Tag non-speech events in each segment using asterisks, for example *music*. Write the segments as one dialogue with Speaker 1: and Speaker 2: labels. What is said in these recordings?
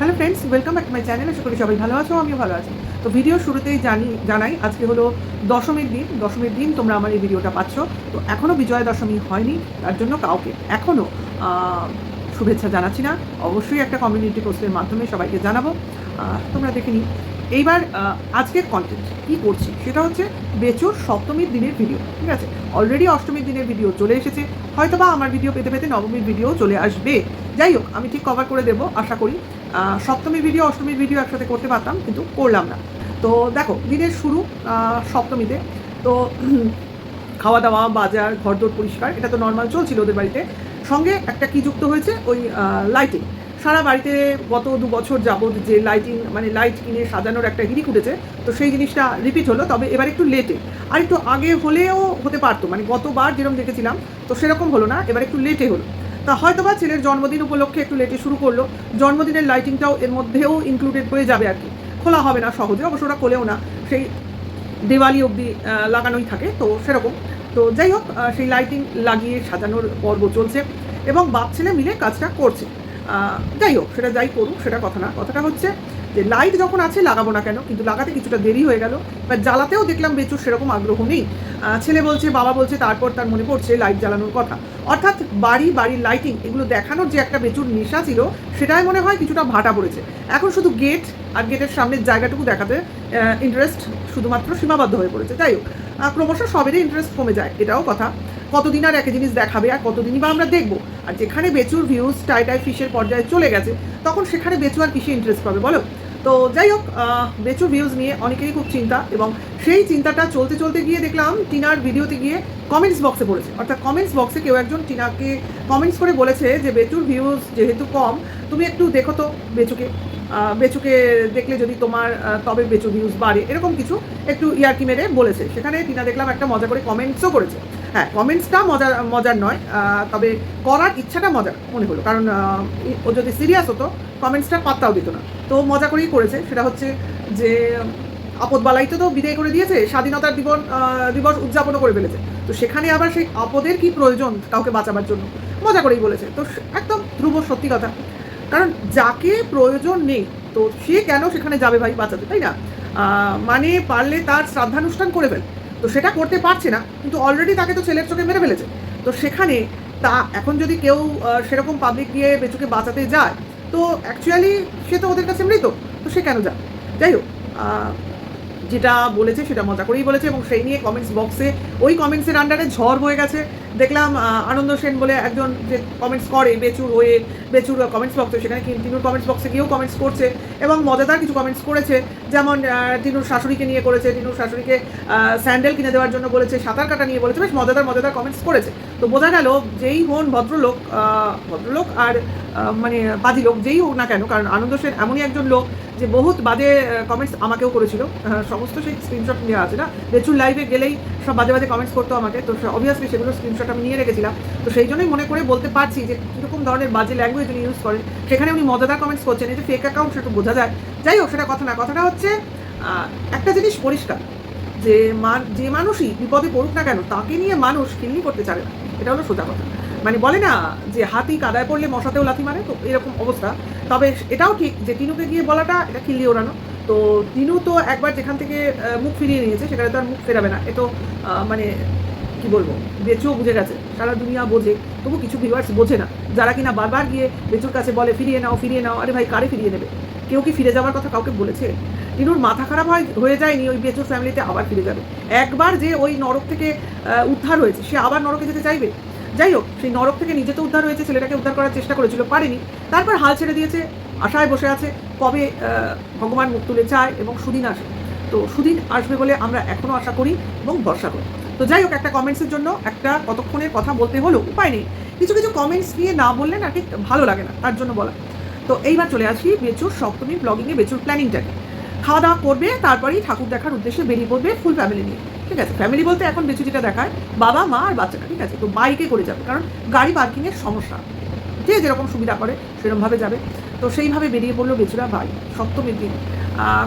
Speaker 1: Hello friends welcome back my channel আশা করি সবাই ভালো আছো, আমিও ভালো আছি। তো ভিডিও শুরুতেই জানি, জানাই, আজকে হলো দশমীর দিন। দশমীর দিন তোমরা আমার এই ভিডিওটা পাচ্ছ। তো এখনও বিজয়া দশমী হয়নি, তার জন্য কাউকে এখনও শুভেচ্ছা জানাচ্ছি না। অবশ্যই একটা কমিউনিটি পোস্টের মাধ্যমে সবাইকে জানাব। তোমরা দেখে নিই এইবার আজকের কন্টেন্ট কি করছি, সেটা হচ্ছে বেচোর সপ্তমীর দিনের ভিডিও ঠিক আছে? অলরেডি অষ্টমীর দিনের ভিডিও চলে এসেছে। হয়তোবা আমার ভিডিও পেতে পেতে নবমীর ভিডিও চলে আসবে। যাই হোক, আমি ঠিক কভার করে দেবো, আশা করি। আহ, সপ্তমীর ভিডিও অষ্টমীর ভিডিও একসাথে করতে পারতাম কিন্তু করলাম না। তো দেখো দিনের শুরু সপ্তমীতে। তো *clears throat* খাওয়া দাওয়া বাজার ঘরদোর পরিষ্কার এটা তো নর্মাল চলছিল ওদের বাড়িতে। সঙ্গে একটা কি যুক্ত হয়েছে? ওই লাইটিং সারা বাড়িতে গত দু বছর যাবৎ যে লাইটিং মানে লাইট কিনে সাজানোর একটা হিড়িক উঠেছে তো সেই জিনিসটা রিপিট হলো তবে এবার একটু লেটে আর একটু আগে হলেও হতে পারতো মানে গতবার যেরকম দেখেছিলাম তো সেরকম হলো না এবার একটু লেটে হলো। তা হয়তো বা ছেলের জন্মদিন উপলক্ষে একটু লেটে শুরু করল। জন্মদিনের লাইটিংটাও এর মধ্যেও ইনক্লুডেড হয়ে যাবে আর কি। খোলা হবে না সহজে, অবশ্য ওরা খোলেও না। সেই দেওয়ালি অবধি লাগানোই থাকে, তো সেরকম। তো যাই হোক সেই লাইটিং লাগিয়ে সাজানোর পর্ব চলছে এবং বাপ ছেলে মিলে কাজটা করছে। যাই হোক, সেটা যাই করুক, সেটা কথা না। কথাটা হচ্ছে যে লাইট যখন আছে, লাগাবো না কেন? কিন্তু লাগাতে কিছুটা দেরি হয়ে গেল। বা জ্বালাতেও দেখলাম বেচুর সেরকম আগ্রহ নেই। ছেলে বলছে, বাবা বলছে, তারপর তার মনে পড়ছে লাইট জ্বালানোর কথা। অর্থাৎ বাড়ি, বাড়ির লাইটিং এগুলো দেখানোর যে একটা বেচুর নেশা ছিল, সেটাই মনে হয় কিছুটা ভাটা পড়েছে। এখন শুধু গেট আর গেটের সামনের জায়গাটুকু দেখাতে ইন্টারেস্ট শুধুমাত্র সীমাবদ্ধ হয়ে পড়েছে। যাই হোক ক্রমশ সবেরই ইন্টারেস্ট কমে যায়, এটাও কথা। কতদিন আর একই জিনিস দেখাবে আর কতদিনই বা আমরা দেখব? আর যেখানে বেচুর ভিউজ টাই টাই ফিশের পর্যায়ে চলে গেছে, তখন সেখানে বেচু আর কিসে ইন্টারেস্ট পাবে বলো? তো যাই হোক বেচুর ভিউজ নিয়ে অনেকেরই খুব চিন্তা এবং সেই চিন্তাটা চলতে চলতে গিয়ে দেখলাম, টিনার ভিডিওতে গিয়ে কমেন্টস বক্সে পড়েছে। অর্থাৎ কমেন্টস বক্সে কেউ একজন টিনাকে কমেন্টস করে বলেছে যে, বেচুর ভিউজ যেহেতু কম, তুমি একটু দেখো তো বেচুকে। বেচুকে দেখলে যদি তোমার তবে বেচু ভিউজ বাড়ে। এরকম কিছু একটু ইয়ার্কি মেরে বলেছে। সেখানে টিনা দেখলাম একটা মজা করে কমেন্টসও করেছে। হ্যাঁ কমেন্টসটা মজার মজার নয় তবে করার ইচ্ছাটা মজার মনে হলো। কারণ ও যদি সিরিয়াস হতো কমেন্টসটা পাত্তাও দিত না। তো মজা করেই করেছে। সেটা হচ্ছে যে, আপদ বালাইতে তো বিদায় করে দিয়েছে, স্বাধীনতার দিবস দিবস উদযাপনও করে ফেলেছে। তো সেখানে আবার সেই আপদের কি প্রয়োজন কাউকে বাঁচাবার জন্য? মজা করেই বলেছে। তো একদম ধ্রুব সত্যি কথা। কারণ যাকে প্রয়োজন নেই, তো সে কেন সেখানে যাবে ভাই বাঁচাতে, তাই না? মানে পারলে তার শ্রাদ্ধানুষ্ঠান করে ফেল। তো সেটা করতে পারছে না, কিন্তু অলরেডি তাকে তো ছেলের চোখে মেরে ফেলেছে। তো সেখানে তা এখন যদি কেউ সেরকম পাবলিক গিয়ে বেচুকে বাঁচাতে যায়, তো অ্যাকচুয়ালি সে তো ওদের কাছে মৃত, তো সে কেন যায় যাই হোক যেটা বলেছে সেটা মজা করেই বলেছে এবং সেই নিয়ে কমেন্টস বক্সে ওই কমেন্টসের আন্ডারে ঝড় হয়ে গেছে। দেখলাম আনন্দ সেন বলে একজন যে কমেন্টস করে, বেচুর হয়ে বেচুর কমেন্টস বক্স সেখানে কি টিনুর কমেন্টস বক্সে গিয়েও কমেন্টস করছে এবং মজাদার কিছু কমেন্টস করেছে। যেমন তিনুর শাশুড়িকে নিয়ে করেছে, তিনুর শাশুড়িকে স্যান্ডেল কিনে দেওয়ার জন্য বলেছে, সাঁতার কাটা নিয়ে বলেছে, বেশ মজাদার মজাদার কমেন্টস করেছে। তো বোঝা গেল, যেই হন ভদ্রলোক ভদ্রলোক আর মানে বাদী লোক, যেই হোক না কেন, কারণ আনন্দ সেন এমনই একজন লোক যে বহুত বাজে কমেন্টস আমাকেও করেছিল। সমস্ত সেই স্ক্রিনশট নেওয়া আছে না? বেচুর লাইভে গেলেই সব বাজে বাজে কমেন্টস করতো আমাকে। তো অবভিয়াসলি সেগুলো স্ক্রিনশট আমি নিয়ে রেখেছিলাম। তো সেই জন্যই মনে করে বলতে পারছি যে কীরকম ধরনের বাজে ল্যাঙ্গুয়েজ উনি ইউজ করেন। সেখানে উনি মজাদার কমেন্টস করছেন যে ফেক অ্যাকাউন্ট সেটা বোঝা যায়। যাই হোক, সেটা কথা না, কথাটা হচ্ছে একটা জিনিস পরিষ্কার, যে মান যে মানুষই বিপদে পড়ুক না কেন, তাকে নিয়ে মানুষ কিল্লি করতে চায় না। এটা হলো সোজা কথা। মানে বলে না যে হাতি কাদায় পড়লে মশাতেও লাথি মারে, তো এরকম অবস্থা। তবে এটাও ঠিক যে টিনুকে গিয়ে বলাটা, এটা কিল্লি ওড়ানো। তো টিনু তো একবার যেখান থেকে মুখ ফিরিয়ে নিয়েছে, সেখানে তো আর মুখ ফেরাবে না। এ তো মানে কি বলব? বেচুও বুঝে গেছে। সারা দুনিয়া বোঝে, তবু কিছু ভিউয়ার্স বোঝে না। যারা কিনা বারবার গিয়ে বেচুর কাছে বলে, ফিরিয়ে নাও ফিরিয়ে নাও। আরে ভাই, কারে ফিরিয়ে নেবে? কেউ কি ফিরে যাওয়ার কথা কাউকে বলেছে? টিনুর মাথা খারাপ হয়, হয়ে যায়নি, ওই বেচুর ফ্যামিলিতে আবার ফিরে যাবে। একবার যে ওই নরক থেকে উদ্ধার হয়েছে, সে আবার নরকে যেতে চাইবে? যাই হোক, সেই নরক থেকে নিজে তো উদ্ধার হয়েছে, ছেলেটাকে উদ্ধার করার চেষ্টা করেছিল, পারেনি। তারপর হাল ছেড়ে দিয়েছে, আশায় বসে আছে, কবে ভগবান মুখ তুলে চায় এবং সুদিন আসে। তো সুদিন আসবে বলে আমরা এখনও আশা করি এবং ভরসা করি। তো যাই হোক, একটা কমেন্টসের জন্য একটা কতক্ষণের কথা বলতে হলো উপায় নেই। কিছু কিছু কমেন্টস নিয়ে না বললে না ঠিক ভালো লাগে না, তার জন্য বলা। তো এইবার চলে আসি বেচুর সপ্তমী ব্লগিংয়ে বেচুর প্ল্যানিংটাকে খাওয়া দাওয়া করবে, তারপরেই ঠাকুর দেখার উদ্দেশ্যে বেরিয়ে পড়বে ফুল ফ্যামিলি নিয়ে। ঠিক আছে ফ্যামিলি বলতে এখন বেচু যেটা দেখায়, বাবা, মা আর বাচ্চাটা, ঠিক আছে? তো বাইকে করে যাবে, কারণ গাড়ি পার্কিংয়ের সমস্যা। যে যেরকম সুবিধা করে সেরকমভাবে যাবে। তো সেইভাবে বেরিয়ে পড়ল বেচুরা ভাই সপ্তমীর দিন।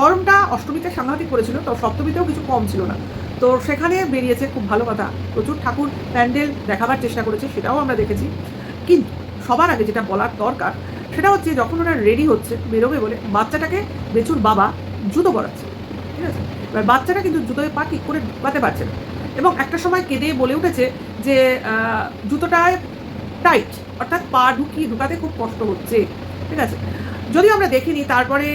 Speaker 1: গরমটা অষ্টমীতে সাংঘাতিক পড়েছিল তো সপ্তমীতেও কিছু কম ছিল না। তো সেখানে বেরিয়েছে, খুব ভালো কথা। প্রচুর ঠাকুর প্যান্ডেল দেখাবার চেষ্টা করেছে, সেটাও আমরা দেখেছি। কিন্তু সবার আগে যেটা বলার দরকার, সেটা হচ্ছে যখন ওরা রেডি হচ্ছে, বেরোবে বলে বাচ্চাটাকে বেচুর বাবা জুতো পরাচ্ছে, ঠিক আছে? এবার বাচ্চাটা কিন্তু জুতোয় পা ঠিক করে ঢুকাতে পারছে না। এবং একটা সময় কেঁদে বলে উঠেছে যে জুতোটায় টাইট অর্থাৎ পা ঢুকিয়ে ঢুকাতে খুব কষ্ট হচ্ছে, ঠিক আছে? যদিও আমরা দেখিনি, তারপরে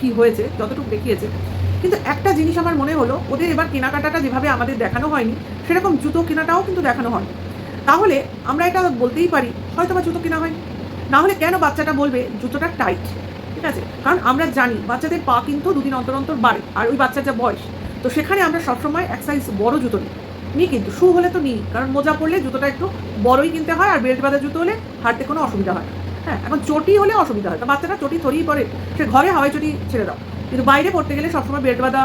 Speaker 1: কি হয়েছে, যতটুকু দেখিয়েছে কিন্তু একটা জিনিস আমার মনে হলো, ওদের এবার কেনাকাটাটা যেভাবে আমাদের দেখানো হয়নি, সেরকম জুতো কেনাটাও কিন্তু দেখানো হয়নি। তাহলে আমরা এটা বলতেই পারি, হয়তো বা জুতো কেনা হয়নি। না হলে কেন বাচ্চাটা বলবে, জুতোটা টাইট ঠিক আছে? কারণ আমরা জানি বাচ্চাদের পা কিন্তু দুদিন অন্তর অন্তর বাড়ে, আর ওই বাচ্চার যা বয়স। তো সেখানে আমরা সবসময় এক সাইজ বড় জুতো নিই। নিই কিন্তু শু হলে তো নিই, কারণ মোজা পরলে জুতোটা একটু বড়ই কিনতে হয়, আর বেল্ট বাঁধা জুতো হলে হাঁটতে কোনো অসুবিধা হয়। হ্যাঁ এখন চটি হলে অসুবিধা হয়, তো বাচ্চাটা চটি থরিই পরে, সে ঘরে হাওয়াই চটি ছেড়ে দাও। কিন্তু বাইরে পড়তে গেলে সবসময় বেল্ট বাঁধা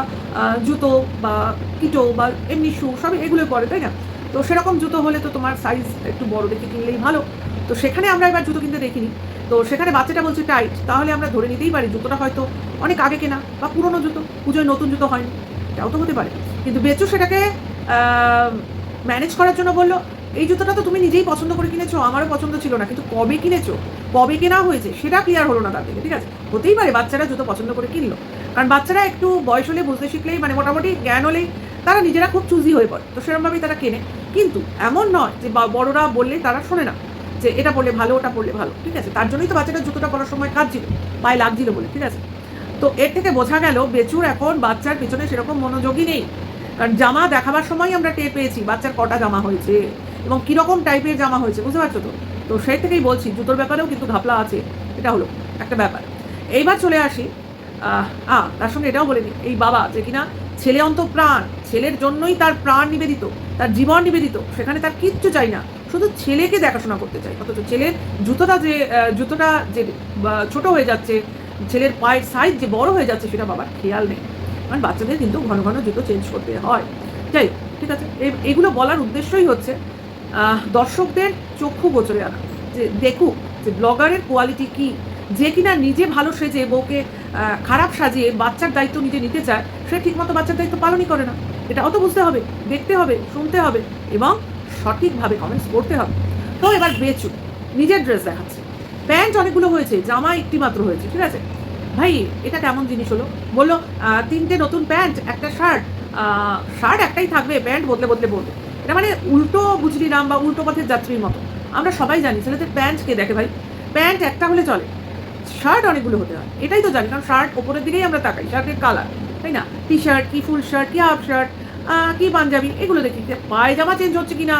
Speaker 1: জুতো বা কিটো বা এমনি শু সব এগুলো পরে, তাই না? তো সেরকম জুতো হলে তো তোমার সাইজ একটু বড় দেখে কিনলেই ভালো। তো সেখানে আমরা এবার জুতো কিনতে দেখিনি। তো সেখানে বাচ্চাটা বলছে টাইট তাহলে আমরা ধরে নিতেই পারি জুতোটা হয়তো অনেক আগে কেনা বা পুরনো জুতো, পুজোয় নতুন জুতো হয়নি। এটাও তো হতে পারে। কিন্তু বেচু সেটাকে ম্যানেজ করার জন্য বলল এই জুতোটা তো তুমি নিজেই পছন্দ করে কিনেছো, আমারও পছন্দ ছিল না, কিন্তু কবে কিনেছো, কবে কেনা হয়েছে, সেটা ক্লিয়ার হলো না তার থেকে, ঠিক আছে? হতেই পারে বাচ্চারা জুতো পছন্দ করে কিনলো, কারণ বাচ্চারা একটু বয়স হলে বুঝতে শিখলেই মানে মোটামুটি জ্ঞান হলেই তারা নিজেরা খুব চুজি হয়ে পড়ে, তো সেরকমভাবেই তারা কেনে। কিন্তু এমন নয় যে বড়রা বললে তারা শোনে না, যে এটা পড়লে ভালো, ওটা পড়লে ভালো, ঠিক আছে? তার জন্যই তো বাচ্চাটা জুতোটা পরার সময় কাঁদছিল, পায়ে লাগছিল বলে, ঠিক আছে? তো এর থেকে বোঝা গেল, বেচুর এখন বাচ্চার পিছনে সেরকম মনোযোগী নেই, কারণ জামা দেখাবার সময় আমরা টের পেয়েছি, বাচ্চার কটা জামা হয়েছে এবং কীরকম টাইপের জামা হয়েছে, বুঝতে পারছ তো? তো সেই থেকেই বলছি, জুতোর ব্যাপারেও কিন্তু ঘাপলা আছে, এটা হলো একটা ব্যাপার। এইবার চলে আসি আ তার সঙ্গে এটাও বলে এই বাবা যে কিনা ছেলে অন্ত প্রাণ ছেলের জন্যই তার প্রাণ নিবেদিত, তার জীবন নিবেদিত, সেখানে তার কিচ্ছু চাই না, শুধু ছেলেকে দেখাশোনা করতে চাই, অথচ ছেলের জুতোটা যে জুতোটা যে ছোট হয়ে যাচ্ছে, ছেলের পায়ের সাইজ যে বড় হয়ে যাচ্ছে, সেটা বাবার খেয়াল নেই। কারণ বাচ্চাদের কিন্তু ঘন ঘন জুতো চেঞ্জ করতে হয়। যাই ঠিক আছে, এ- এগুলো বলার উদ্দেশ্যই হচ্ছে দর্শকদের চক্ষু গোচরে আনা। যে দেখুক যে ব্লগারের কোয়ালিটি কি, যে কিনা নিজে ভালো সেজে, বউকে খারাপ সাজিয়ে বাচ্চার দায়িত্ব নিজে নিতে চায়, সে ঠিকমতো বাচ্চার দায়িত্ব পালনই করে না। এটাও তো বুঝতে হবে, দেখতে হবে, শুনতে হবে এবং সঠিকভাবে কমেন্টস করতে হবে। তো এবার বেচু নিজের ড্রেস দেখাচ্ছে। প্যান্ট অনেকগুলো হয়েছে, জামা একটি মাত্র হয়েছে, ঠিক আছে? ভাই, এটা কেমন জিনিস হলো? বলল তিনটে নতুন প্যান্ট, একটা শার্ট শার্ট একটাই থাকবে, প্যান্ট বদলে বদলে বলবে এটা মানে উল্টো বুঝলি নাম বা উল্টো পথের যাত্রীর মতো। আমরা সবাই জানি, ছেলেদের প্যান্ট কে দেখে ভাই? প্যান্ট একটা হলে চলে। শার্ট অনেকগুলো হতে হয়, এটাই তো জানি, কারণ শার্ট ওপরের দিকেই আমরা তাকাই শার্টের কালার তাই না? টি শার্ট কি ফুল শার্ট কি হাফ শার্ট কি পাঞ্জাবি, এগুলো দেখি পায়জামা চেঞ্জ হচ্ছে কিনা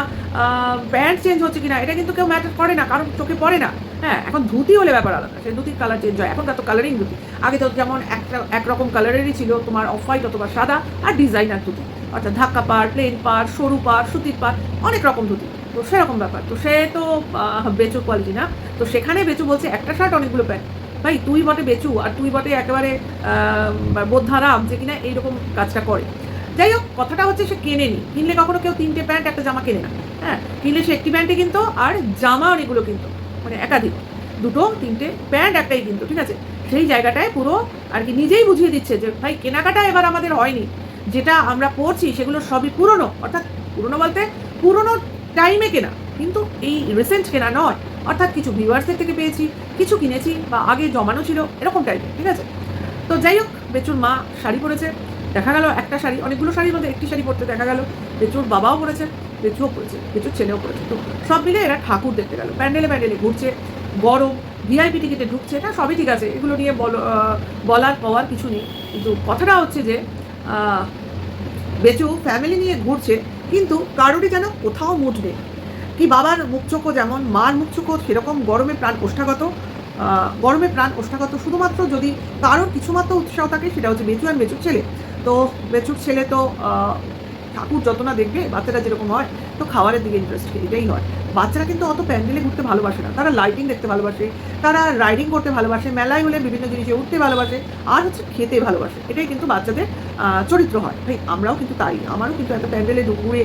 Speaker 1: প্যান্ট চেঞ্জ হচ্ছে কিনা, এটা কিন্তু কেউ ম্যাটার করে না, কারণ চোখে পড়ে না। হ্যাঁ এখন ধুতি হলে ব্যাপার আলাদা সেই ধুতির কালার চেঞ্জ হয়, এখনকার তো কালারিং ধুতি। আগে তো যেমন একটা, একরকম কালারেরই ছিল, তোমার অফ হোয়াইট অথবা সাদা, আর ডিজাইনার ধুতি। অর্থাৎ ধাক্কা পাড় প্লেন পাড় সরু পাড় সুতির পাড় অনেক রকম ধুতি। তো সেরকম ব্যাপার। তো সে তো বেচু কোয়ালিটি না। তো সেখানে বেচু বলছে একটা শার্ট অনেকগুলো প্যান্ট ভাই তুই বটে বেচু আর তুই বটে একেবারে আহ, বোদ্ধারাম যে কিনা এইরকম কাজটা করে। যাই হোক কথাটা হচ্ছে সে কেনেনি। কিনলে কখনো কেউ তিনটে প্যান্ট একটা জামা কেনে না। হ্যাঁ কিনলে সে একটি প্যান্টে কিনতো আর জামা অনেকগুলো কিনতো। মানে একাধিক। দুটো তিনটে প্যান্ট একটাই কিনতো ঠিক আছে? সেই জায়গাটায় পুরো আর কি নিজেই বুঝিয়ে দিচ্ছে যে ভাই কেনাকাটা এবার আমাদের হয়নি। যেটা আমরা পড়ছি সেগুলো সবই পুরনো। অর্থাৎ পুরনো বলতে পুরনো টাইমে কেনা, কিন্তু এই রিসেন্ট কেনা নয়। অর্থাৎ কিছু ভিউয়ার্সদের থেকে পেয়েছি, কিছু কিনেছি বা আগে জমানো ছিল এরকম টাইপের ঠিক আছে? তো যাই হোক, বেচুর মা শাড়ি পরেছে, দেখা গেল একটা শাড়ি, অনেকগুলো শাড়ির মধ্যে একটি শাড়ি পরতে দেখা গেল, বেচুর বাবাও পরেছে, বেচুও পরেছে, বেচুর ছেলেও পরেছে। তো সব মিলে এরা ঠাকুর দেখতে গেল, প্যান্ডেলে প্যান্ডেলে ঘুরছে, গরম ভিআইপি টিকিটে ঢুকছে এটা সবই ঠিক আছে, এগুলো নিয়ে বলার, পাওয়ার কিছু নেই। কিন্তু কথাটা হচ্ছে যে বেচু ফ্যামিলি নিয়ে ঘুরছে, কিন্তু কারোরই যেন কোথাও মুঠবে নেই। কি বাবার মুখচোখো যেমন, মার মুখচোখো সেরকম গরমে প্রাণ কোষ্ঠাগত গরমে প্রাণ কোষ্ঠাগত শুধুমাত্র যদি কারোর কিছুমাত্র উৎসাহ থাকে, সেটা হচ্ছে বেচু আর বেচুর ছেলে। তো বেচুর ছেলে তো ঠাকুর যত না দেখবে বাচ্চারা যেরকম হয়, তো খাবারের দিকে ইন্টারেস্ট এটাই হয় বাচ্চারা কিন্তু অত প্যান্ডেলে ঘুরতে ভালোবাসে না। তারা লাইটিং দেখতে ভালোবাসে, তারা রাইডিং করতে ভালোবাসে, মেলায় হলে বিভিন্ন জিনিসে উঠতে ভালোবাসে, আর হচ্ছে খেতে ভালোবাসে। এটাই কিন্তু বাচ্চাদের চরিত্র হয়। ভাই, আমরাও কিন্তু তাই। আমারও কিন্তু এত প্যান্ডেলে ঘুরে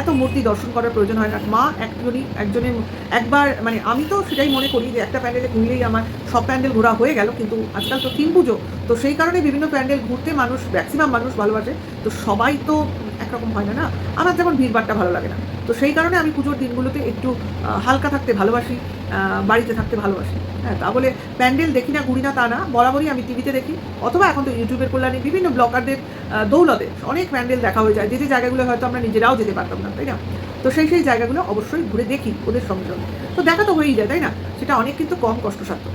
Speaker 1: এত মূর্তি দর্শন করার প্রয়োজন হয় না। মা একজনই, একজনের একবার মানে আমি তো সেটাই মনে করি যে একটা প্যান্ডেলে ঘুরলেই আমার সব প্যান্ডেল ঘোরা হয়ে গেল, কিন্তু আজকাল তো থিম পুজো, তো সেই কারণে বিভিন্ন প্যান্ডেল ঘুরতে মানুষ ম্যাক্সিমাম মানুষ ভালোবাসে। তো সবাই তো একরকম হয় না না? আমার যেমন ভিড়ভাড়টা ভালো লাগে না। তো সেই কারণে আমি পুজোর দিনগুলোতে একটু হালকা থাকতে ভালোবাসি বাড়িতে থাকতে ভালোবাসি। হ্যাঁ তা বলে প্যান্ডেল দেখি না, ঘুরি না, তা না, বরাবরই আমি টিভিতে দেখি। অথবা এখন তো ইউটিউবের কল্যাণে বিভিন্ন ব্লগারদের দৌলতে অনেক প্যান্ডেল দেখা হয়ে যায়। যে যে জায়গাগুলো হয়তো আমরা নিজেরাও যেতে পারতাম না, তাই না? তো সেই সেই জায়গাগুলো অবশ্যই ঘুরে দেখি ওদের সঙ্গে সঙ্গে। তো দেখা তো হয়েই যায়, তাই না? সেটা অনেক কিন্তু কম কষ্টসাধ্য।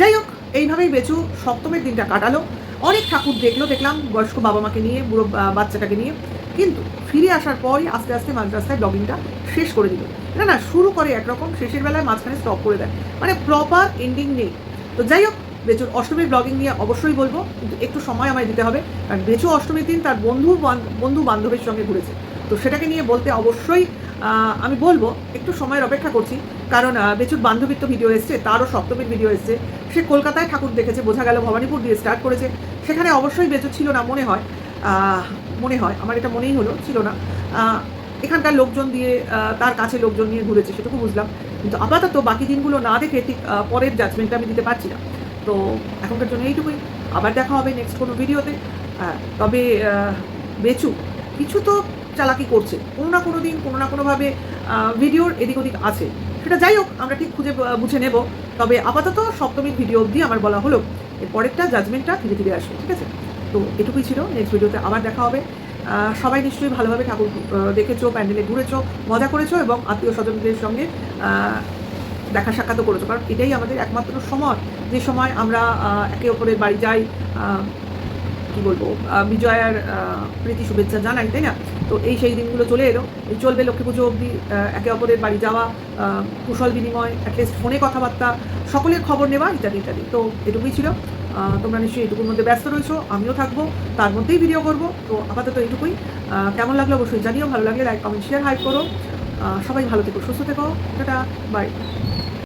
Speaker 1: যাই হোক, এইভাবেই বেচু সপ্তমের দিনটা কাটালো। অনেক ঠাকুর দেখল, দেখলাম বয়স্ক বাবা মাকে নিয়ে, বুড়ো বাচ্চাটাকে নিয়ে। কিন্তু ফিরে আসার পরই আস্তে আস্তে মাঝ রাস্তায় ব্লগিংটা শেষ করে দিল। না না, শুরু করে একরকম, শেষের বেলায় মাঝখানে স্টপ করে দেয়। মানে প্রপার এন্ডিং নেই। তো যাই হোক, বেচুর অষ্টমীর ব্লগিং নিয়ে অবশ্যই বলব, কিন্তু একটু সময় আমায় দিতে হবে, কারণ বেচু অষ্টমীর দিন তার বন্ধু বান- বন্ধু বান্ধবের সঙ্গে ঘুরেছে। তো সেটাকে নিয়ে বলতে অবশ্যই আমি বলব, একটু সময়ের অপেক্ষা করছি, কারণ বেচুর বান্ধবীর তো ভিডিও এসছে, তারও সপ্তমীর ভিডিও এসছে। সে কলকাতায় ঠাকুর দেখেছে, বোঝা গেল, ভবানীপুর দিয়ে স্টার্ট করেছে। সেখানে অবশ্যই বেচু ছিল না, মনে হয়। মনে হয়, আমার এটা মনেই হলো, ছিল না। এখানকার লোকজন দিয়ে তার কাছে লোকজন নিয়ে ঘুরেছে, সেটুকু বুঝলাম। কিন্তু আপাতত বাকি দিনগুলো না দেখে ঠিক পরের জাজমেন্টটা আমি দিতে পারছি না। তো এখনকার জন্য এইটুকুই। আবার দেখা হবে নেক্সট কোনো ভিডিওতে তবে বেচু, কিছু তো চালাকি করছে। কোনো না কোনো দিন, কোনো না কোনোভাবে ভিডিওর এদিক ওদিক আছে। সেটা যাই হোক, আমরা ঠিক খুঁজে বুঝে নেব। তবে আপাতত সপ্তমীর ভিডিও অবধি আমার বলা হলো। এর পরেরটা জাজমেন্টটা ধীরে ধীরে আসবে, ঠিক আছে? তো এটুকুই ছিল। নেক্সট ভিডিওতে আবার দেখা হবে। সবাই নিশ্চয়ই ভালোভাবে ঠাকুর দেখেছ, প্যান্ডেলে ঘুরেছো, মজা করেছ এবং আত্মীয় স্বজনদের সঙ্গে দেখা সাক্ষাৎও করেছ। কারণ এটাই আমাদের একমাত্র সময়। যে সময় আমরা একে অপরের বাড়ি যাই কি বলব বিজয়ার প্রীতি শুভেচ্ছা জানাই, তাই না? তো এই সেই দিনগুলো চলে এলো। চলবে লক্ষ্মী পুজো অবধি একে অপরের বাড়ি যাওয়া কুশল বিনিময় অ্যাটলিস্ট ফোনে কথাবার্তা, সকলের খবর নেওয়া, ইত্যাদি ইত্যাদি। তো এটুকুই ছিল। তোমরা নিশ্চয়ই এটুকুর মধ্যে ব্যস্ত রয়েছো, আমিও থাকব, তার মধ্যেই ভিডিও করব। তো আপাতত এইটুকুই কেমন লাগল অবশ্যই জানিও, ভালো লাগলে লাইক কমেন্ট শেয়ার হাইপ করো। সবাই ভালো থেকো, সুস্থ থেকো। Tata bye